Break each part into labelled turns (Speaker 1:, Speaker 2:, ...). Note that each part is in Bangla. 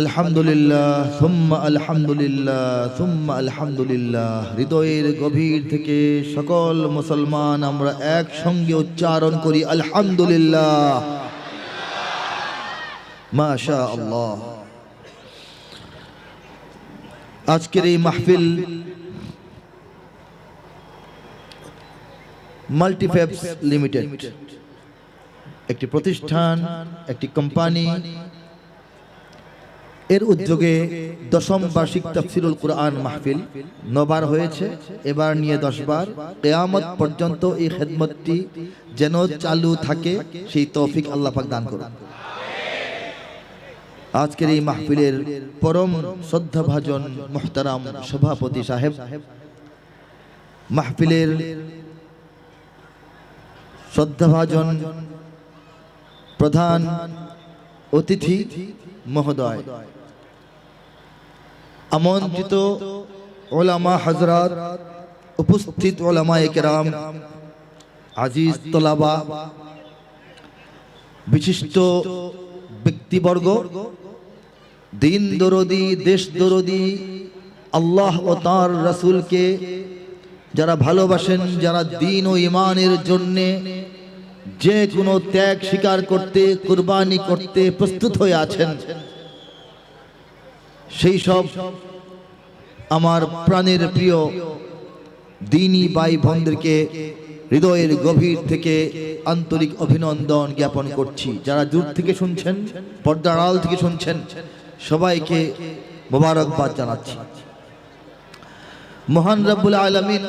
Speaker 1: আলহামদুলিল্লাহ, সুম্মা আলহামদুলিল্লাহ সুম্মা আলহামদুলিল্লাহ। হৃদয়ের গভীর থেকে সকল মুসলমান আমরা একসঙ্গে উচ্চারণ করি, আলহামদুলিল্লাহ। মাশা আল্লাহ আজকের এই মাহফিল মাল্টিফ্যাবস লিমিটেড। একটি প্রতিষ্ঠান, একটি কোম্পানি এর উদ্যোগে দশম বার্ষিক তাফসিরুল কোরআন মাহফিল নবার হয়েছে। এবার নিয়ে দশবার কেয়ামত পর্যন্ত এই খেদমতটি যেন চালু থাকে, সেই তৌফিক আল্লাহ পাক দান করুন। আজকের এই মাহফিলের পরম শ্রদ্ধাভাজন মোহতারাম সভাপতি সাহেব, মাহফিলের শ্রদ্ধাভাজন প্রধান অতিথি মহোদয়। আমন্ত্রিত ওলামা হজরত উপস্থিত ওলামা একরাম আজিজ তোলাবা, বিশিষ্ট ব্যক্তিবর্গ, দিন দরদি, দেশ দরদি, আল্লাহ ও তার রসুলকে যারা ভালোবাসেন, যারা দিন ও ইমানের জন্যে যে কোনো ত্যাগ স্বীকার করতে, কুরবানি করতে প্রস্তুত হয়ে আছেন। সেই সব আমার প্রাণের প্রিয় দিনী ভাই বোনদেরকে হৃদয়ের গভীর থেকে আন্তরিক অভিনন্দন জ্ঞাপন করছি। যারা দূর থেকে শুনছেন, পর্দার থেকে শুনছেন, সবাইকে মোবারকবাদ জানাচ্ছি। মহান রব্বুল আলমিন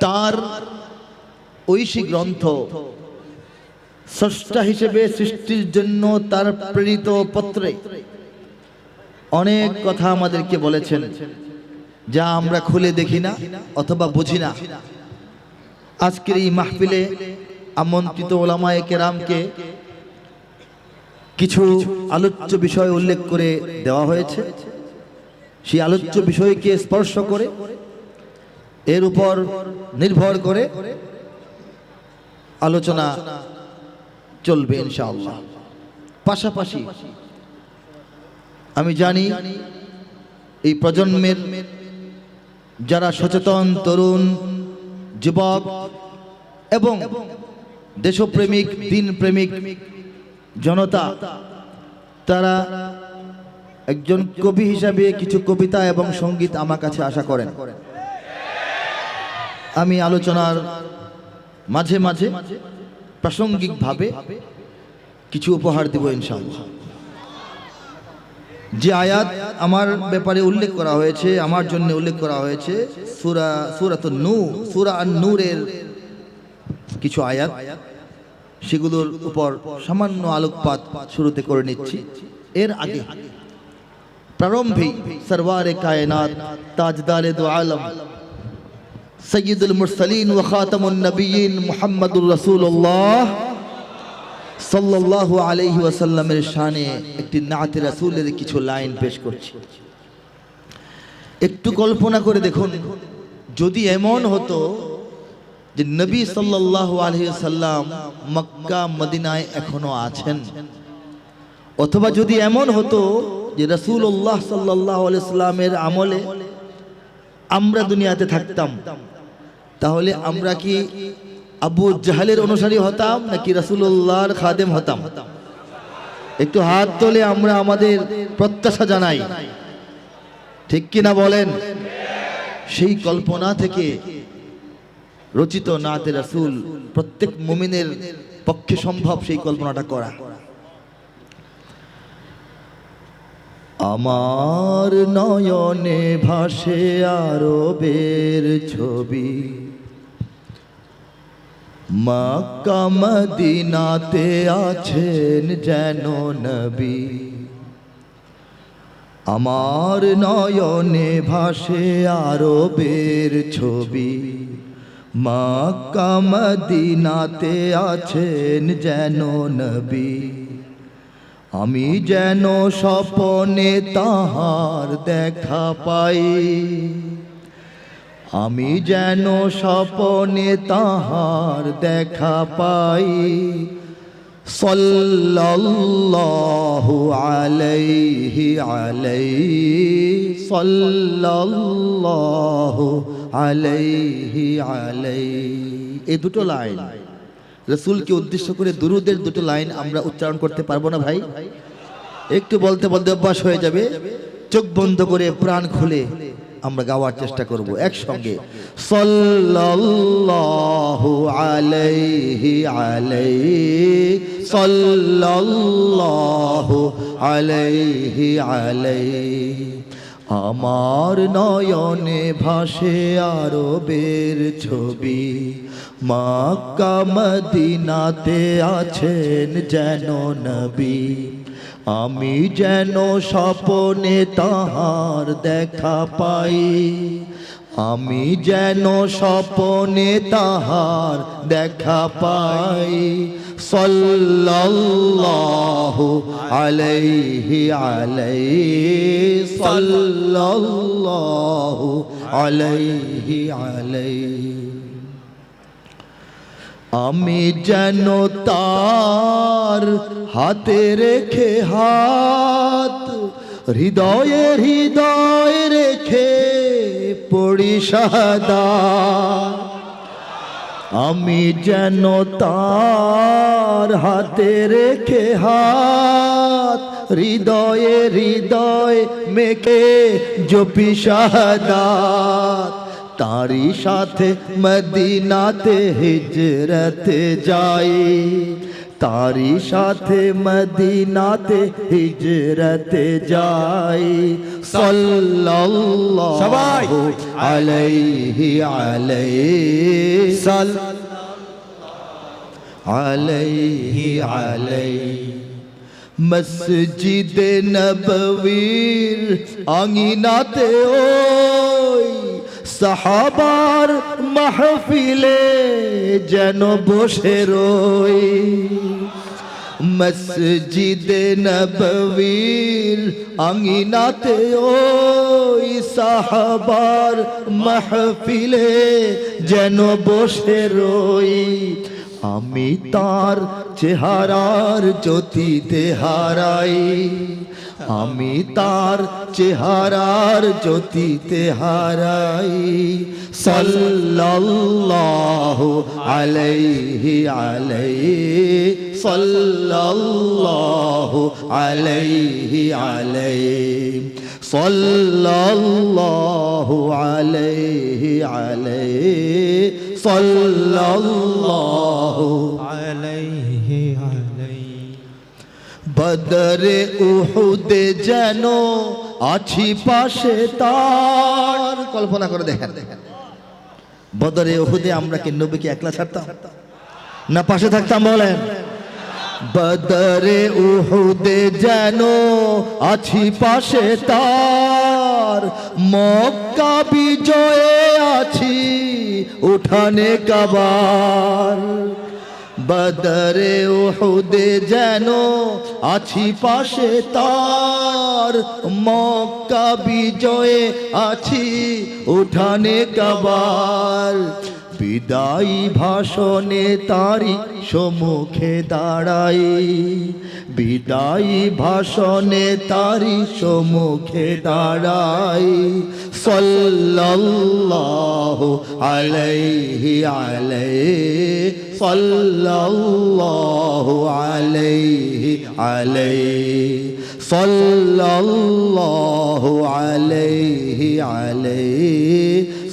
Speaker 1: তার ঐশী গ্রন্থ স্রষ্টা হিসেবে সৃষ্টির জন্য তার প্রেরিত পত্রে অনেক কথা আমাদেরকে বলেছেন, যা আমরা খুলে দেখি না অথবা বুঝি না। আজকের এই মাহফিলে আমন্ত্রিত ওলামায়ে কেরামকে কিছু আলোচ্য বিষয় উল্লেখ করে দেওয়া হয়েছে। সেই আলোচ্য বিষয়কে স্পর্শ করে, এর উপর নির্ভর করে আলোচনা চলবে ইনশাআল্লাহ। পাশাপাশি আমি জানি এই প্রজন্মের যারা সচেতন তরুণ, যুবক এবং দেশপ্রেমিক দিন প্রেমিক জনতা, তারা একজন কবি হিসাবে কিছু কবিতা এবং সংগীত আমার কাছে আশা করেন। আমি আলোচনার মাঝে মাঝে প্রাসঙ্গিকভাবে কিছু উপহার দেব ইনশাআল্লাহ। যে আয়াত আমার ব্যাপারে উল্লেখ করা হয়েছে, আমার জন্য উল্লেখ করা হয়েছে, সুরা সুরাত নূ সুরা নূরের কিছু আয়াত, সেগুলোর উপর সামান্য আলোকপাত শুরুতে করে নিচ্ছি। এর আগে প্রারম্ভেই সরওয়ারে কায়নাত, তাজদারে দো আলম সৈয়দুল মুরসালিন ও খাতামুন নবীন মুহাম্মদুর রাসূলুল্লাহ সাল্লাল্লাহু আলাইহি ওয়াসাল্লামের শানে একটি নাতে রাসূলের কিছু লাইন পেশ করছি। একটু কল্পনা করে দেখুন, যদি এমন হতো যে নবী সাল্লাল্লাহু আলাইহি সাল্লাম মক্কা, মদিনায় এখনও আছেন, অথবা যদি এমন হতো যে রাসূলুল্লাহ সাল্লাল্লাহু আলাইহি সাল্লামের আমলে আমরা দুনিয়াতে থাকতাম তাহলে আমরা কি আবু জাহালের অনুসারী হতাম নাকি রাসূলুল্লাহর খাদেম হতাম? একটু হাত তোলে আমরা আমাদের প্রত্যাশা জানাই। ঠিক কিনা বলেন? সেই কল্পনা থেকে রচিত নাতে রাসূল প্রত্যেক মুমিনের পক্ষে সম্ভব সেই কল্পনাটা করা। আমার নয়নে ভাসে আরবের ছবি। মক্কা মদিনাতে আছেন যেন নবী। আমার নয়নে ভাসে আরবের ছবি। মক্কা মদিনাতে আছেন যেন নবী। আমি যেন স্বপনে তাহার দেখা পাই। আমি যেন স্বপনে তাহার দেখা পাই। সাল্লাল্লাহু আলাইহি আলাইহি, সাল্লাল্লাহু আলাইহি আলাই এই দুটো লাইন। রসুলকে উদ্দেশ্য করে দুরুদের দুটো লাইন আমরা উচ্চারণ করতে পারব না ভাই? একটু বলতে বলতে অভ্যাস হয়ে যাবে। চোখ বন্ধ করে প্রাণ খুলে। আমরা গাওয়ার চেষ্টা করব। একসঙ্গে। সাল্লাল্লাহু আলাইহি আলাইহি সাল্লাল্লাহু আলাইহি আলাইহি। আমার নয়নে ভাসে আরবের ছবি। মাক্কা মদিনাতে আছেন যেন নবী। আমি যেন স্বপনে তাহার দেখা পাই। আমি যেন স্বপনে তাহার দেখা পাই। সাল্লাল্লাহু আলাইহি আলাইহি সাল্লাল্লাহু আলাইহি আলাইহি আমি যেন তার হাতে রেখে হাত, হৃদয়ে হৃদয় রেখে পড়ি সাদা আমি যেন তার হাতে রেখে হাত, হৃদয়ে হৃদয় মেখে জপি শাহাদাত তারি সাথে মদিনাতে হিজরতে যাই তারি সাথে মদিনাতে হিজরতে যাই সাল্লাল্লাহু
Speaker 2: সবাই।
Speaker 1: আলাইহি আলাইহি সাল আলাইহি আলাইহি মসজিদে নববীর আঙিনাতে ওই সাহাবার মাহফিলে যেন বসে রই। মসজিদে নববীর আঙিনাতে ওই সাহাবার মাহফিলে যেন বসে রই। আমি তার চেহারার জ্যোতিতে হারাই আমি তার চেহারার জ্যোতিতে হারাই। সাল্লাল্লাহু আলাইহি আলাইহি, সাল্লাল্লাহু আলাইহি আলাইহি, সাল্লাল্লাহু আলাইহি আলাইহি, সাল্লাল্লাহু বদরে উহুদে যেন আছি পাশে তার। কল্পনা করে দেখেন। বদরে উহুদে আমরা কি নবীকে একলা ছাড়তাম? না পাশে থাকতাম বলেন? বদরে উহুদে যেন আছি পাশে তার। মক্কা বিজয়ে আছি উঠানে কাবার। বদরে উহুদে যেন আছি পাশে তার। মক্কা বিজয়ে আছি উঠানে কাবার। বিদায়ী ভাষণে তারি সম্মুখে দাঁড়াই। বিদায়ী ভাষণে তারি সম্মুখে দাঁড়াই। সাল্লাল্লাহু আলাইহি আলাইহি সাল্লাল্লাহু আলাইহি আলাইহি সাল্লাল্লাহু আলাইহি আলাইহি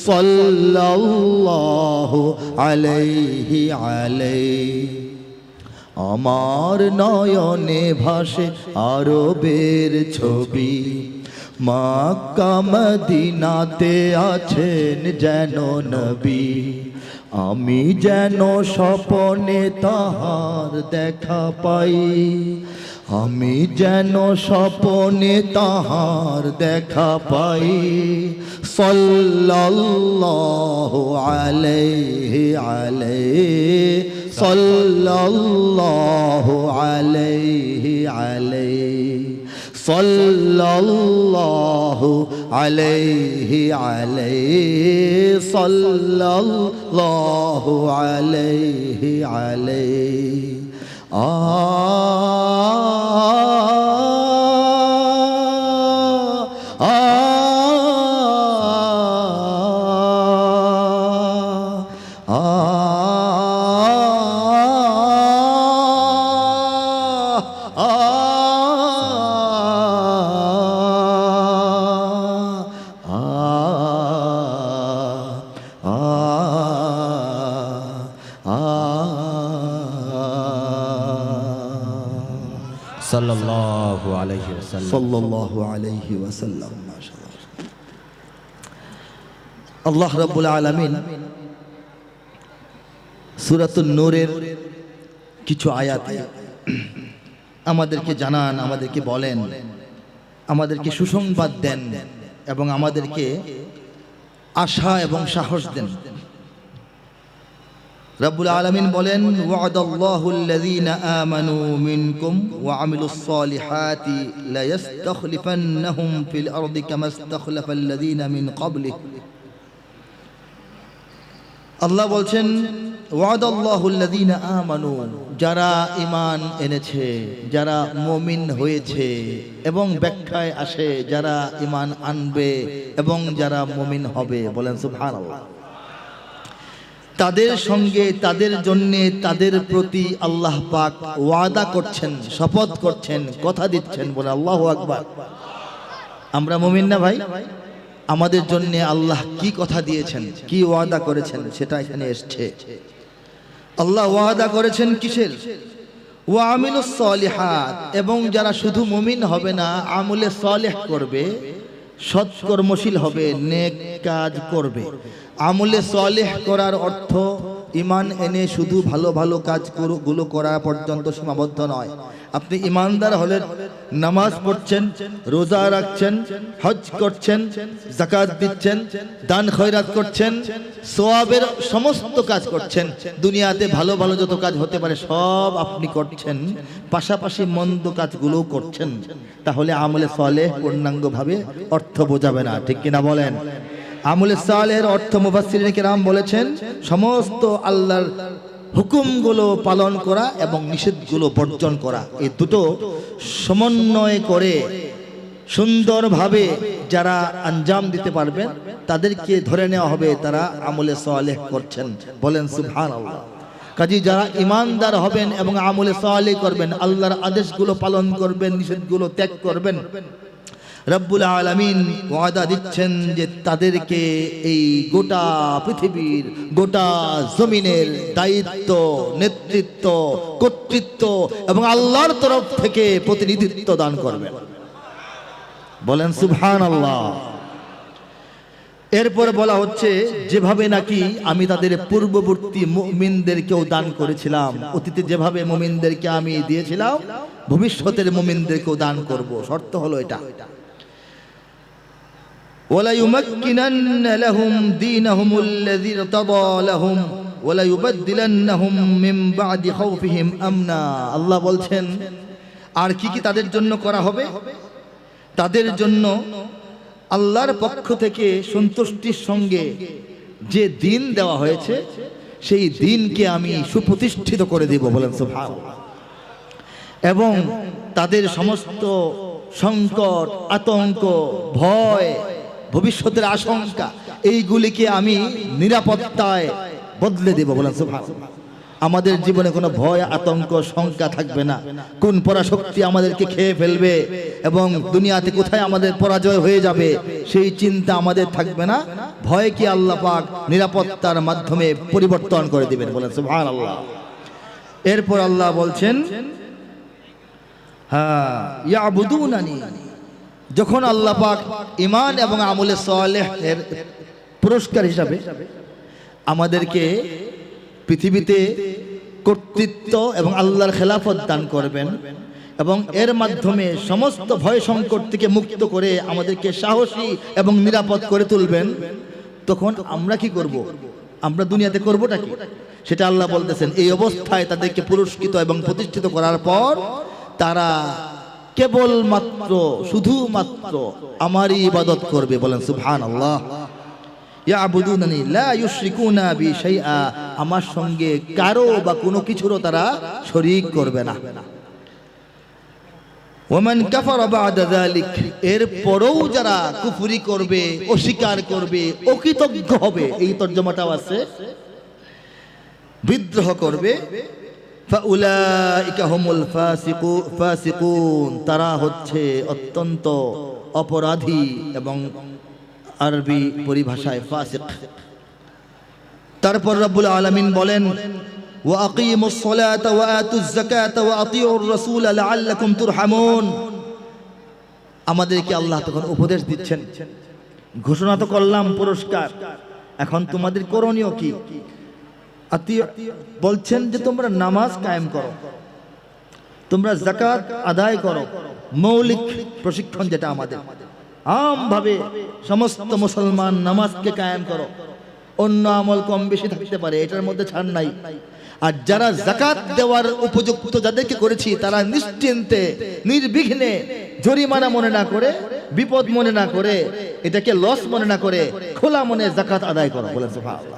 Speaker 1: সাল্লাল্লাহু আলাইহি আলাইহি। আমার নয়নে ভাসে আরবের ছবি। মাক্কা মদিনাতে আছেন যেন নবী। আমি যেন স্বপনে তাহার দেখা পাই। আমি যেন স্বপনে তাহার দেখা পাই। সল্লাল্লাহ আলাইহি আলাইহি সল্লাল্লাহ আলাইহি আলাইহি সল্লাল্লাহু
Speaker 2: আলাইহি আলাইহি
Speaker 1: সল্লাল্লাহু আলাইহি আলাইহি 啊。আল্লাহ আলামিন সূরাতুন নূরের কিছু আয়াতে আমাদেরকে জানান, আমাদেরকে বলেন, আমাদেরকে সুসংবাদ দেন এবং আমাদেরকে আশা এবং সাহস দেন। রব্বুল আলমিন বলেন আল্লাহ বলছেন যারা ঈমান এনেছে, যারা মুমিন হয়েছে এবং ব্যাখ্যায় আসে, যারা ঈমান আনবে এবং যারা মুমিন হবে। বলেন সুবহানাল্লাহ। তাদের সঙ্গে, তাদের জন্য, তাদের প্রতি আল্লাহ পাক ওয়াদা করছেন, শপথ করছেন, কথা দিচ্ছেন বলে আল্লাহ আকবার। আমরা মুমিন না ভাই? আমাদের জন্য আল্লাহ কি কথা দিয়েছেন, কি ওয়াদা করেছেন সেটা এখানে এসছে। আল্লাহ ওয়াদা করেছেন কিসের? ওয়ামিলুস সলিহাত, এবং যারা শুধু মুমিন হবে না, আমলে সলেহ করবে সৎকর্মশীল হবে নেক কাজ করবে। আমলে সলেহ করার অর্থ ইমান এনে শুধু ভালো ভালো কাজগুলো করা পর্যন্ত সীমাবদ্ধ নয়। আপনি ইমানদার হলেন নামাজ পড়ছেন, রোজা রাখছেন, হজ করছেন জাকাত দিচ্ছেন, দান খয়রাত করছেন সোয়াবের সমস্ত কাজ করছেন, দুনিয়াতে ভালো ভালো যত কাজ হতে পারে সব আপনি করছেন, পাশাপাশি মন্দ কাজগুলোও করছেন। তাহলে আমলে সলেহ, পূর্ণাঙ্গভাবে অর্থ বোঝাবে না, ঠিক কিনা বলেন? আমলে সালের অর্থ মুফাসসিরিন কেরাম বলেছেন, সমস্ত আল্লাহর হুকুমগুলো পালন করা এবং নিষেধগুলো বর্জন করা। এই দুটো সমন্বয় করে, সুন্দরভাবে যারা আঞ্জাম দিতে পারবেন, তাদেরকে ধরে নেওয়া হবে তারা আমলে সালেহ করছেন। বলেন, সুবহানাল্লাহ। কাজী যারা ইমানদার হবেন এবং আমলে সালেহ করবেন, আল্লাহর আদেশগুলো পালন করবেন, নিষেধগুলো ত্যাগ করবেন রব্বুল আলামিন ওয়াদা দিচ্ছেন যে তাদেরকে এই গোটা পৃথিবীর, গোটা জমিনের দায়িত্ব, নেতৃত্ব, কর্তৃত্ব এবং আল্লাহর তরফ থেকে প্রতিনিধিত্ব দান করবেন। বলেন সুবহান আল্লাহ এরপর বলা হচ্ছে, যেভাবে নাকি আমি তাদের পূর্ববর্তী মুমিনদেরকেও দান করেছিলাম, অতীতে যেভাবে মুমিনদেরকে আমি দিয়েছিলাম, ভবিষ্যতের মুমিনদেরকেও দান করব। শর্ত হলো এটা। وليمكنن لهم دينهم الذي ارتضى لهم وليبدلنهم من بعد خوفهم امنا আল্লাহ বলছেন আর কি কি তাদের জন্য করা হবে তাদের জন্য আল্লাহর পক্ষ থেকে সন্তুষ্টির সঙ্গে যে দিন দেওয়া হয়েছে সেই দিনকে আমি সুপ্রতিষ্ঠিত করে দেব বলেন সুবহানাল্লাহ এবং তাদের সমস্ত সংকট আতঙ্ক ভয় ভবিষ্যতের আশঙ্কা, এইগুলিকে আমি নিরাপত্তায় বদলে দেব বলেন। আমাদের জীবনে কোনো ভয়, আতঙ্ক, শঙ্কা থাকবে না। কোন পরাশক্তি আমাদেরকে খেয়ে ফেলবে এবং দুনিয়াতে কোথায় আমাদের পরাজয় হয়ে যাবে, সেই চিন্তা আমাদের থাকবে না। ভয় কি আল্লাহ পাক নিরাপত্তার মাধ্যমে পরিবর্তন করে দিবেন বলেন আল্লাহ এরপর আল্লাহ বলছেন হ্যাঁ ইয়াবুদুনানি যখন আল্লাহ পাক ইমান এবং আমলে সালেহের পুরস্কার হিসাবে আমাদেরকে পৃথিবীতে কর্তৃত্ব এবং আল্লাহর খেলাফত দান করবেন এবং এর মাধ্যমে সমস্ত ভয় সংকট থেকে মুক্ত করে আমাদেরকে সাহসী এবং নিরাপদ করে তুলবেন, তখন আমরা কি করব? আমরা দুনিয়াতে করবোটা কি? সেটা আল্লাহ বলতেছেন, এই অবস্থায় তাদেরকে পুরস্কৃত এবং প্রতিষ্ঠিত করার পর তারা কেবল মাত্র শুধুমাত্র আমারই ইবাদত করবে, বলেন সুবহান আল্লাহ আমার সঙ্গে কারও বা কোনো কিছুরও তারা শরীক করবে না। ওমান কাফারা বাদা যালিক, এর পরেও যারা কুফরি করবে, অস্বীকার করবে, অকৃতজ্ঞ হবে, এই তর্জমাটাও আছে। বিদ্রোহ করবে তারা হচ্ছে অত্যন্ত অপরাধী এবং আরবি পরিভাষায় ফাসিক তারপর রব্বুল আলামিন বলেন وأقيموا الصلاة وآتوا الزكاة وأطيعوا الرسول لعلكم ترحمون আমাদেরকে আল্লাহ তখন উপদেশ দিচ্ছেন ঘোষণা তো করলাম পুরস্কার এখন তোমাদের করণীয় কি বলছেন যে তোমরা নামাজ কায়েম করো। তোমরা জাকাত আদায় করো। মৌলিক প্রশিক্ষণ যেটা আমাদের। আমভাবে সমস্ত মুসলমান নামাজকে কায়েম করো। অন্য আমল কম বেশি থাকতে পারে, এটার মধ্যে ছাড় নাই। আর যারা জাকাত দেওয়ার উপযুক্ত যাদেরকে করেছি, তারা নিশ্চিন্তে, নির্বিঘ্নে জরিমানা মনে না করে, বিপদ মনে না করে, এটাকে লস মনে না করে, খোলা মনে জাকাত আদায় করো। সুবহানাল্লাহ।